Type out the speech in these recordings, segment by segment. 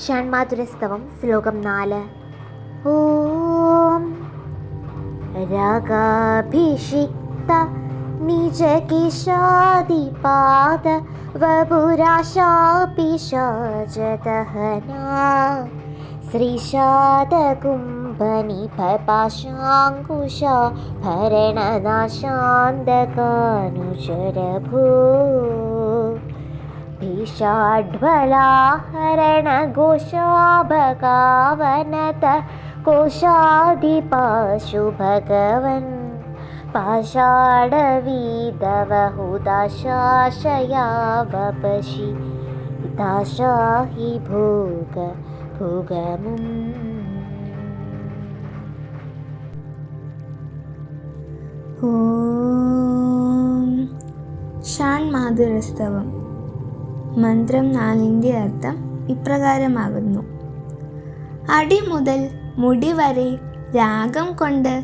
ഷൺമാതുരസ്തവം ശ്ലോകം നാല്. ഓം രാഗാഭിഷിക്ത നിജകിഷാദിപാദ വപുരാശാപിശാചദഹന ശ്രീഷാദകുംഭനിഭപാശാങ്കുശ ഭരണനാശാന്തകാനുചരഭൂ കോശാധിപാശു ഭഗവൻ പാഷാഢവീതവഹുദാശാശയാവപശി ദാശാഹി ഭോഗ ഭോഗമും ഓം ഷാൻ മാധുരസ്തവം മന്ത്രം നാലിന്റെ അർത്ഥം ഇപ്രകാരമാകുന്നു. അടി മുതൽ മുടി വരെ രാഗം കൊണ്ട്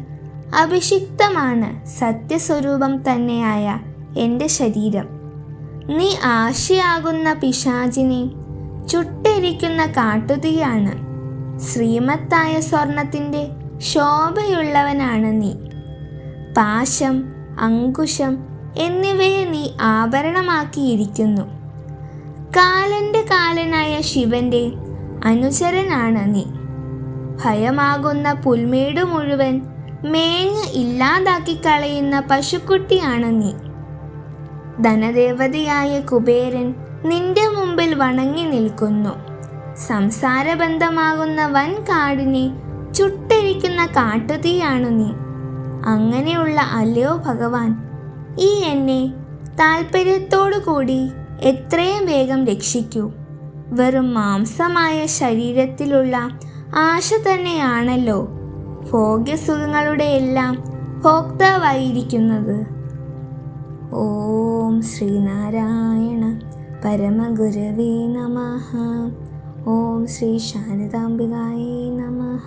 അഭിഷിക്തമാണ് സത്യസ്വരൂപം തന്നെയായ എന്റെ ശരീരം. നീ ആശയാകുന്ന പിശാചിനെ ചുട്ടിരിക്കുന്ന കാട്ടുതീയാണ്. ശ്രീമത്തായ സ്വർണത്തിന്റെ ശോഭയുള്ളവനാണ് നീ. പാശം അങ്കുശം എന്നിവയെ നീ ആഭരണമാക്കിയിരിക്കുന്നു. കാലന്റെ കാലനായ ശിവന്റെ അനുചരനാണ് നീ. ഭയമാകുന്ന പുൽമേട് മുഴുവൻ മേഞ്ഞ് ഇല്ലാതാക്കി കളയുന്ന പശുക്കുട്ടിയാണ് നീ. ധനദേവതയായ കുബേരൻ നിന്റെ മുമ്പിൽ വണങ്ങി നിൽക്കുന്നു. സംസാരബന്ധമാകുന്ന വൻ കാടിനെ ചുട്ടരിക്കുന്ന കാട്ടുതീയാണ് നീ. അങ്ങനെയുള്ള അല്ലയോ ഭഗവാൻ ഈ എന്നെ താല്പര്യത്തോടു കൂടി എത്രയും വേഗം രക്ഷിക്കൂ. വെറും മാംസമായ ശരീരത്തിലുള്ള ആശ തന്നെയാണല്ലോ ഭോഗ്യസുഖങ്ങളുടെ എല്ലാം ഭോക്താവായിരിക്കുന്നത്. ഓം ശ്രീനാരായണ പരമഗുരവേ നമ. ഓം ശ്രീ ശാരദാംബികായേ നമ.